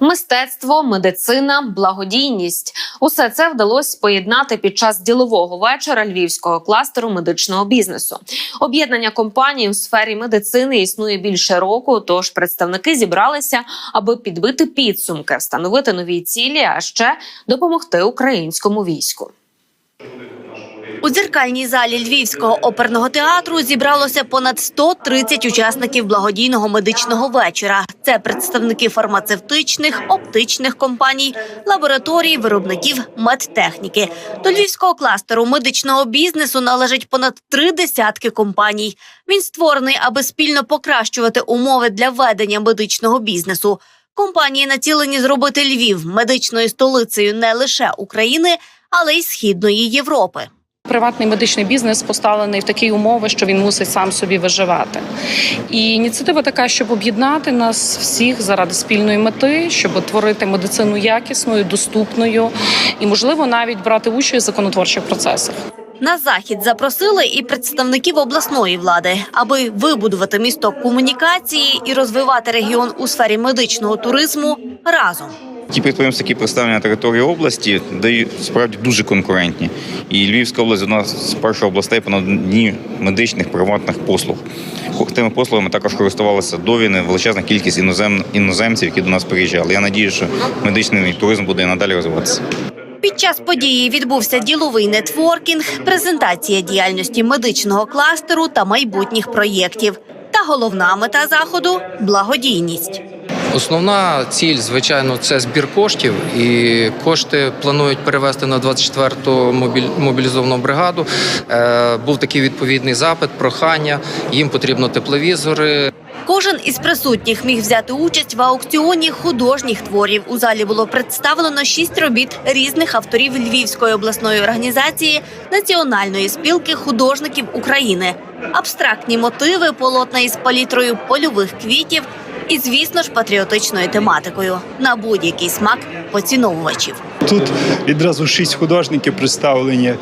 Мистецтво, медицина, благодійність усе це вдалося поєднати під час ділового вечора львівського кластеру медичного бізнесу. Об'єднання компаній у сфері медицини існує більше року. Тож представники зібралися, аби підбити підсумки, встановити нові цілі, а ще допомогти українському війську. У дзеркальній залі Львівського оперного театру зібралося понад 130 учасників благодійного медичного вечора. Це представники фармацевтичних, оптичних компаній, лабораторій, виробників медтехніки. До львівського кластеру медичного бізнесу належить понад три десятки компаній. Він створений, аби спільно покращувати умови для ведення медичного бізнесу. Компанії націлені зробити Львів медичною столицею не лише України, але й східної Європи. Приватний медичний бізнес поставлений в такі умови, що він мусить сам собі виживати. І ініціатива така, щоб об'єднати нас всіх заради спільної мети, щоб творити медицину якісною, доступною і, можливо, навіть брати участь в законотворчих процесах. На захід запросили і представників обласної влади, аби вибудувати місто комунікації і розвивати регіон у сфері медичного туризму разом. Ті підприємства, які представлені на території області, дають справді дуже конкурентні. І Львівська область одна з перших областей по наданні медичних приватних послуг. Тими послугами також користувалися до війни величезна кількість інозем... іноземців, які до нас приїжджали. Я надію, що медичний туризм буде надалі розвиватися. Під час події відбувся діловий нетворкінг, презентація діяльності медичного кластеру та майбутніх проєктів. Та головна мета заходу благодійність. Основна ціль, звичайно, це збір коштів, і кошти планують перевести на 24-ту мобілізовану бригаду. Е, був такий відповідний запит, прохання. Їм потрібно тепловізори, Кожен із присутніх міг взяти участь в аукціоні художніх творів. У залі було представлено шість робіт різних авторів Львівської обласної організації Національної спілки художників України, абстрактні мотиви, полотна із палітрою польових квітів і, звісно ж, патріотичною тематикою на будь-який смак поціновувачів. Тут відразу шість художників представлені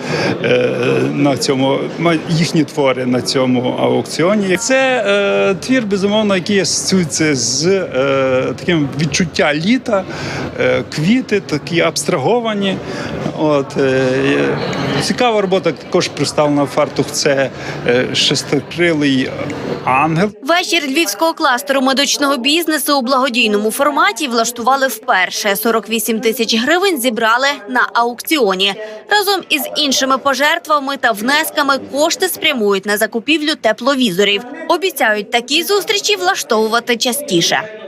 е, на цьому їхні твори на цьому аукціоні. Це е, твір, безумовно, який асоціюється з е, таким відчуття літа, е, квіти, такі абстраговані. От е, цікава робота також представлена в фартух. Це е, шестикрилий ангел. Вечір львівського кластеру медичного бізнесу у благодійному форматі влаштували вперше. 48 тисяч гривень зібрали на аукціоні. Разом із іншими пожертвами та внесками кошти спрямують на закупівлю тепловізорів. Обіцяють такі зустрічі влаштовувати частіше.